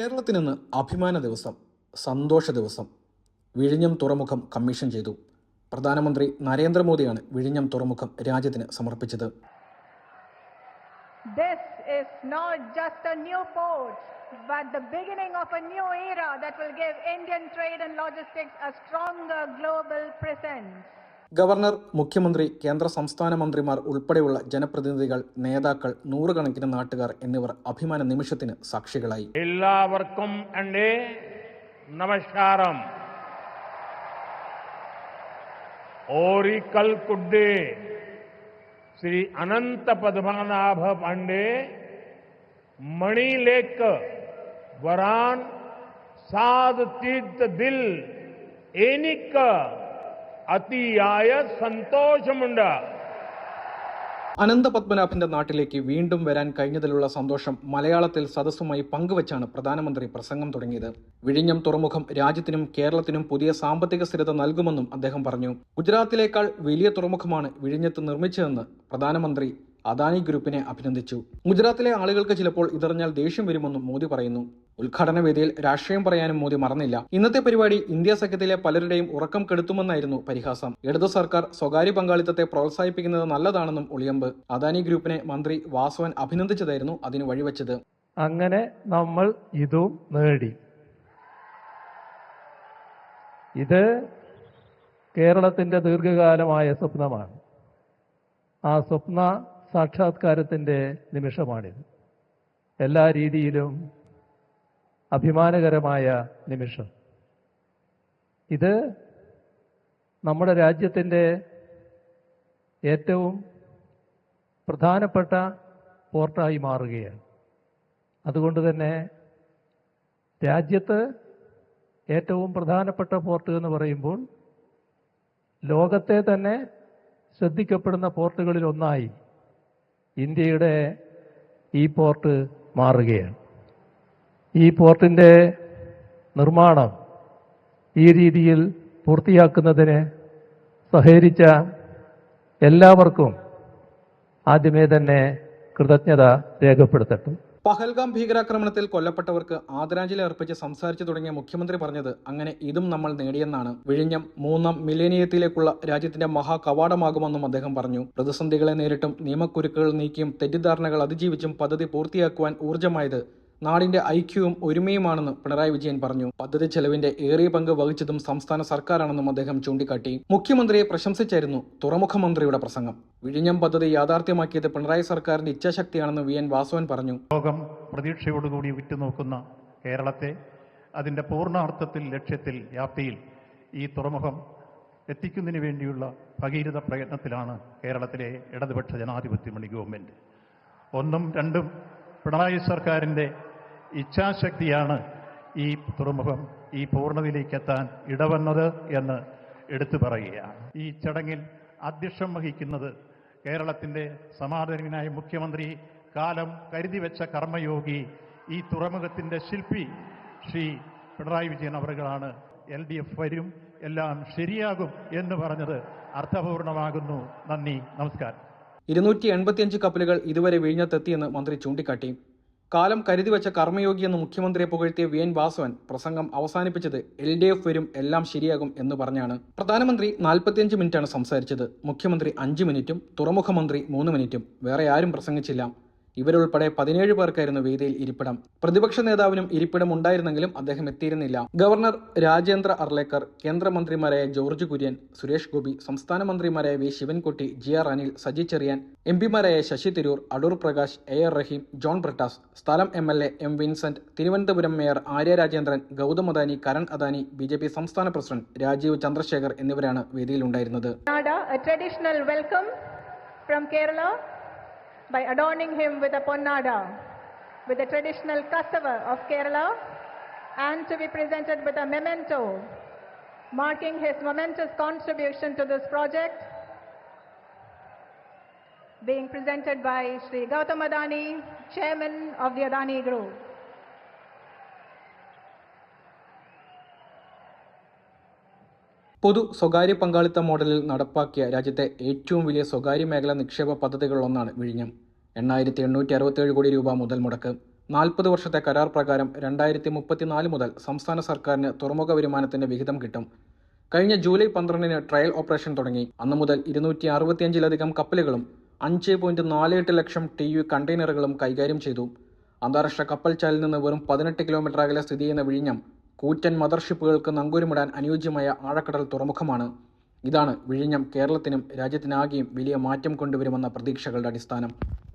കേരളത്തിനിന്ന് അഭിമാന ദിവസം സന്തോഷ ദിവസം വിഴിഞ്ഞം തുറമുഖം കമ്മീഷൻ ചെയ്തു പ്രധാനമന്ത്രി നരേന്ദ്രമോദിയാണ് വിഴിഞ്ഞം തുറമുഖം രാജ്യത്തിന് സമർപ്പിച്ചത് This is not just a new port, but the beginning of a new era that will give Indian trade and logistics a stronger global presence. Governor മുഖ്യമന്ത്രി കേന്ദ്ര സംസ്ഥാന മന്ത്രിമാർ ഉൾപ്പെടെയുള്ള ജനപ്രതിനിധികൾ നേതാക്കൾ നൂറുകണക്കിന് നാട്ടുകാർ എന്നിവർ അഭിമാന നിമിഷത്തിന് സാക്ഷികളായി. എല്ലാവർക്കും നമസ്കാരം. ഓറിക്കൽ ശ്രീ അനന്ത പത്മനാഭ പാണ്ഡേ മണിലേക്ക് വരാൻ സാധിച്ച ദിൽ എനിക്ക് അതിയായ സന്തോഷമുണ്ട്. അനന്തപത്മനാഭന്റെ നാട്ടിലേക്ക് വീണ്ടും വരാൻ കഴിഞ്ഞതിലുള്ള സന്തോഷം മലയാളത്തിൽ സദസ്സുമായി പങ്കുവച്ചാണ് പ്രധാനമന്ത്രി പ്രസംഗം തുടങ്ങിയത്. വിഴിഞ്ഞം തുറമുഖം രാജ്യത്തിനും കേരളത്തിനും പുതിയ സാമ്പത്തിക സ്ഥിരത നൽകുമെന്നും അദ്ദേഹം പറഞ്ഞു. ഗുജറാത്തിലേക്കാൾ വലിയ തുറമുഖമാണ് വിഴിഞ്ഞത്ത് നിർമ്മിച്ചതെന്ന് പ്രധാനമന്ത്രി അദാനി ഗ്രൂപ്പിനെ അഭിനന്ദിച്ചു. ഗുജറാത്തിലെ ആളുകൾക്ക് ചിലപ്പോൾ ഇതറിഞ്ഞാൽ ദേഷ്യം വരുമെന്നും മോദി പറയുന്നു. ഉദ്ഘാടന വേദിയിൽ രാഷ്ട്രീയം പറയാനും മോദി മറന്നില്ല. ഇന്നത്തെ പരിപാടി ഇന്ത്യ സഖ്യത്തിലെ പലരുടെയും ഉറക്കം കെടുത്തുമെന്നായിരുന്നു പരിഹാസം. ഇടതു സർക്കാർ സ്വകാര്യ പങ്കാളിത്തത്തെ പ്രോത്സാഹിപ്പിക്കുന്നത് നല്ലതാണെന്നും ഒളിയമ്പ്. അദാനി ഗ്രൂപ്പിനെ മന്ത്രി വാസവൻ അഭിനന്ദിച്ചതായിരുന്നു അതിന് വഴിവെച്ചത്. അങ്ങനെ നമ്മൾ ഇതും നേടി. ഇത് കേരളത്തിന്റെ ദീർഘകാലമായ സ്വപ്നമാണ്. ആ സ്വപ്ന സാക്ഷാത്കാരത്തിന്റെ നിമിഷമാണിത്. എല്ലാ രീതിയിലും അഭിമാനകരമായ നിമിഷം. ഇത് നമ്മുടെ രാജ്യത്തിന്റെ ഏറ്റവും പ്രധാനപ്പെട്ട പോർട്ടായി മാറുകയാണ്. അതുകൊണ്ട് തന്നെ രാജ്യത്ത് ഏറ്റവും പ്രധാനപ്പെട്ട പോർട്ട് എന്ന് പറയുമ്പോൾ ലോകത്തെ തന്നെ ശ്രദ്ധിക്കപ്പെടുന്ന പോർട്ടുകളിൽ ഒന്നായി ഇന്ത്യയുടെ ഈ പോർട്ട് മാറുകയാണ്. ഈ പോർട്ടിന്റെ നിർമ്മാണം ഈ രീതിയിൽ പൂർത്തിയാക്കുന്നതിന് സഹകരിച്ച എല്ലാവർക്കും ആദ്യമേ തന്നെ കൃതജ്ഞത രേഖപ്പെടുത്തട്ടെ. പഹൽഗാം ഭീകരാക്രമണത്തിൽ കൊല്ലപ്പെട്ടവർക്ക് ആദരാഞ്ജലി അർപ്പിച്ച് സംസാരിച്ചു തുടങ്ങിയ മുഖ്യമന്ത്രി പറഞ്ഞത് അങ്ങനെ ഇതും നമ്മൾ നേടിയെന്നാണ്. വിഴിഞ്ഞം മൂന്നാം മിലേനിയത്തിലേക്കുള്ള രാജ്യത്തിന്റെ മഹാകവാടമാകുമെന്നും അദ്ദേഹം പറഞ്ഞു. പ്രതിസന്ധികളെ നേരിട്ടും നിയമക്കുരുക്കുകൾ നീക്കിയും തെറ്റിദ്ധാരണകൾ അതിജീവിച്ചും പദ്ധതി പൂർത്തിയാക്കുവാൻ ഊർജമായത് നാടിന്റെ ഐക്യവും ഒരുമയുമാണെന്ന് പിണറായി വിജയൻ പറഞ്ഞു. പദ്ധതി ചെലവിന്റെ ഏറിയ പങ്ക് വഹിച്ചതും സംസ്ഥാന സർക്കാരാണെന്നും അദ്ദേഹം ചൂണ്ടിക്കാട്ടി. മുഖ്യമന്ത്രിയെ പ്രശംസിച്ചായിരുന്നു തുറമുഖ മന്ത്രിയുടെ പ്രസംഗം. വിഴിഞ്ഞം പദ്ധതി യാഥാർത്ഥ്യമാക്കിയത് പിണറായി സർക്കാരിന്റെ ഇച്ഛാശക്തിയാണെന്ന് വി എൻ വാസവൻ പറഞ്ഞു. ലോകം പ്രതീക്ഷയോടുകൂടി ഉറ്റുനോക്കുന്ന കേരളത്തെ അതിന്റെ പൂർണാർത്ഥത്തിൽ ലക്ഷ്യത്തിൽ വ്യാപ്തിയിൽ ഈ തുറമുഖം എത്തിക്കുന്നതിന് വേണ്ടിയുള്ള ഭഗീരഥ പ്രയത്നത്തിലാണ് കേരളത്തിലെ ഇടതുപക്ഷ ജനാധിപത്യ മണി ഗവൺമെന്റ്. ഒന്നും രണ്ടും പിണറായി സർക്കാരിന്റെ ഇച്ഛാശക്തിയാണ് ഈ തുറമുഖം ഈ പൂർണതയിലേക്ക് എത്താൻ ഇടവന്നത് എന്ന് എടുത്തു പറയുകയാണ്. ഈ ചടങ്ങിൽ അധ്യക്ഷം വഹിക്കുന്നത് കേരളത്തിന്റെ സമാധാനവിനായ മുഖ്യമന്ത്രി കാലം കരുതി വെച്ച കർമ്മയോഗി ഈ തുറമുഖത്തിന്റെ ശില്പി ശ്രീ പിണറായി വിജയൻ അവറുകളാണ്. എൽ ഡി എഫ് വരും എല്ലാം ശരിയാകും എന്ന് പറഞ്ഞത് അർത്ഥപൂർണമാകുന്നു. നന്ദി നമസ്കാരം. ഇരുന്നൂറ്റി എൺപത്തിയഞ്ച് കപ്പലുകൾ ഇതുവരെ വിഴിഞ്ഞത്തെത്തിയെന്ന് മന്ത്രി ചൂണ്ടിക്കാട്ടി. കാലം കരുതി വെച്ച കർമ്മയോഗിയെന്ന് മുഖ്യമന്ത്രിയെ പുകഴ്ത്തിയ വി എൻ വാസവൻ പ്രസംഗം അവസാനിപ്പിച്ചത് എൽ ഡി എഫ് വരും എല്ലാം ശരിയാകും എന്ന് പറഞ്ഞാണ്. പ്രധാനമന്ത്രി നാൽപ്പത്തിയഞ്ച് മിനിറ്റാണ് സംസാരിച്ചത്. മുഖ്യമന്ത്രി അഞ്ച് മിനിറ്റും തുറമുഖ മന്ത്രി മൂന്ന് മിനിറ്റും. വേറെ ആരും പ്രസംഗിച്ചില്ല. ഇവരുൾപ്പെടെ പതിനേഴ് പേർക്കായിരുന്നു വേദിയിൽ ഇരിപ്പിടം. പ്രതിപക്ഷ നേതാവിനും ഇരിപ്പിടം ഉണ്ടായിരുന്നെങ്കിലും അദ്ദേഹം എത്തിയിരുന്നില്ല. ഗവർണർ രാജേന്ദ്ര അർലേക്കർ കേന്ദ്രമന്ത്രിമാരായ ജോർജ് കുര്യൻ സുരേഷ് ഗോപി സംസ്ഥാന മന്ത്രിമാരായ V Sivankutty G R Anil Saji Cherian M പിമാരായ Shashi Tharoor Adoor Prakash A R Rahim John Brittas സ്ഥലം M L A M Vincent Thiruvananthapuram mayor Arya Rajendran Gautam Adani Karan Adani B J P സംസ്ഥാന പ്രസിഡന്റ് രാജീവ് ചന്ദ്രശേഖർ എന്നിവരാണ് വേദിയിലുണ്ടായിരുന്നത് traditional welcome from Kerala. By adorning him with a ponnada, with the traditional cassava of Kerala, and to be presented with a memento marking his momentous contribution to this project, being presented by Sri Gautam Adani, Chairman of the Adani Group. പൊതു സ്വകാര്യ പങ്കാളിത്ത മോഡലിൽ നടപ്പാക്കിയ രാജ്യത്തെ ഏറ്റവും വലിയ സ്വകാര്യ മേഖല നിക്ഷേപ പദ്ധതികളിലൊന്നാണ് വിഴിഞ്ഞം. എണ്ണായിരത്തി എണ്ണൂറ്റി അറുപത്തേഴ് കോടി രൂപ മുതൽ മുടക്ക്. നാൽപ്പത് വർഷത്തെ കരാർ പ്രകാരം രണ്ടായിരത്തി മുപ്പത്തിനാല് മുതൽ സംസ്ഥാന സർക്കാരിന് തുറമുഖ വരുമാനത്തിന്റെ വിഹിതം കിട്ടും. കഴിഞ്ഞ ജൂലൈ പന്ത്രണ്ടിന് ട്രയൽ ഓപ്പറേഷൻ തുടങ്ങി. അന്നു മുതൽ ഇരുന്നൂറ്റി അറുപത്തിയഞ്ചിലധികം കപ്പലുകളും അഞ്ച് പോയിന്റ് നാല് എട്ട് ലക്ഷം ടി യു കണ്ടെയ്നറുകളും കൈകാര്യം ചെയ്തു. അന്താരാഷ്ട്ര കപ്പൽ ചാലിൽ നിന്ന് വെറും പതിനെട്ട് കിലോമീറ്റർ അകലെ സ്ഥിതി ചെയ്യുന്ന വിഴിഞ്ഞം കൂറ്റൻ മദർഷിപ്പുകൾക്ക് നങ്കൂരമിടാൻ അനുയോജ്യമായ ആഴക്കടൽ തുറമുഖമാണ് ഇതാണ് വിഴിഞ്ഞം കേരളത്തിനും രാജ്യത്തിനാകെയും വലിയ മാറ്റം കൊണ്ടുവരുമെന്ന പ്രതീക്ഷകളുടെ അടിസ്ഥാനം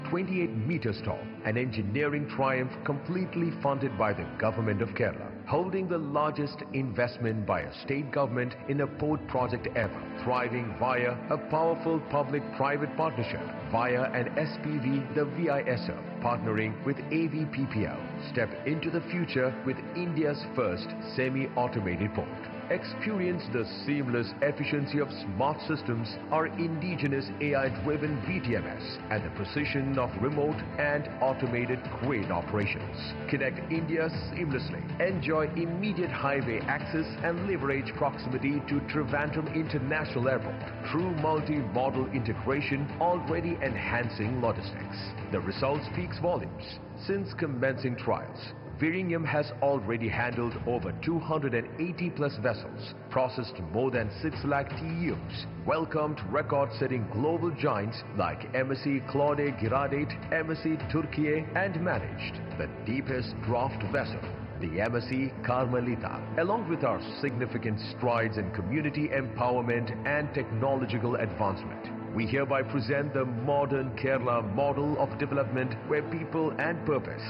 28 meters tall, an engineering triumph completely funded by the government of Kerala, holding the largest investment by a state government in a port project ever, thriving via a powerful public-private partnership, via an SPV, the VISO, partnering with AVPPL, step into the future with India's first semi-automated port. Experience the seamless efficiency of smart systems, our indigenous AI-driven BTMS, and the precision of remote and automated crane operations. Connect India seamlessly. Enjoy immediate highway access and leverage proximity to Trivandrum International Airport. True multi-modal integration already enhancing logistics. The result speaks volumes. Since commencing trials, Viringham has already handled over 280 plus vessels, processed more than 6 lakh TEUs, welcomed record-setting global giants like MSC Claude Giradate, MSC Turkiye, and managed the deepest draft vessel, the MSC Carmelita. Along with our significant strides in community empowerment and technological advancement, we hereby present the modern Kerala model of development where people and purpose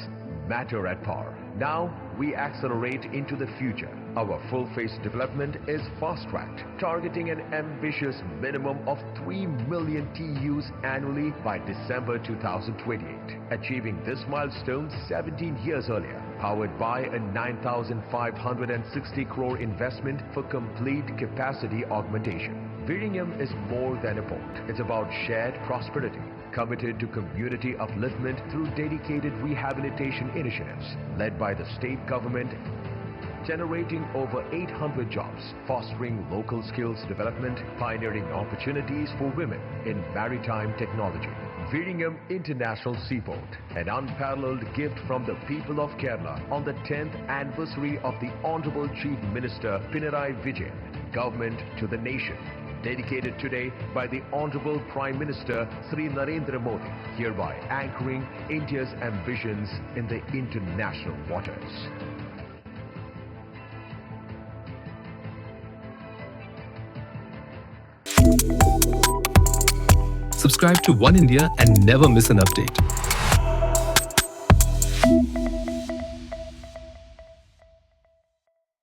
matter at par. Now we accelerate into the future. Our full phase development is fast tracked, targeting an ambitious minimum of 3 million TUs annually by December 2028. Achieving this milestone 17 years earlier, powered by a 9,560 crore investment for complete capacity augmentation. Viringham is more than a port. It's about shared prosperity, committed to community upliftment through dedicated rehabilitation initiatives led by the state government generating over 800 jobs, fostering local skills development, pioneering opportunities for women in maritime technology. Viringham International Seaport, an unparalleled gift from the people of Kerala on the 10th anniversary of the Honorable Chief Minister Pinarayi Vijayan, government to the nation. Dedicated today by the Honorable Prime Minister Sri Narendra Modi, hereby anchoring India's ambitions in the international waters. Subscribe to One India and never miss an update.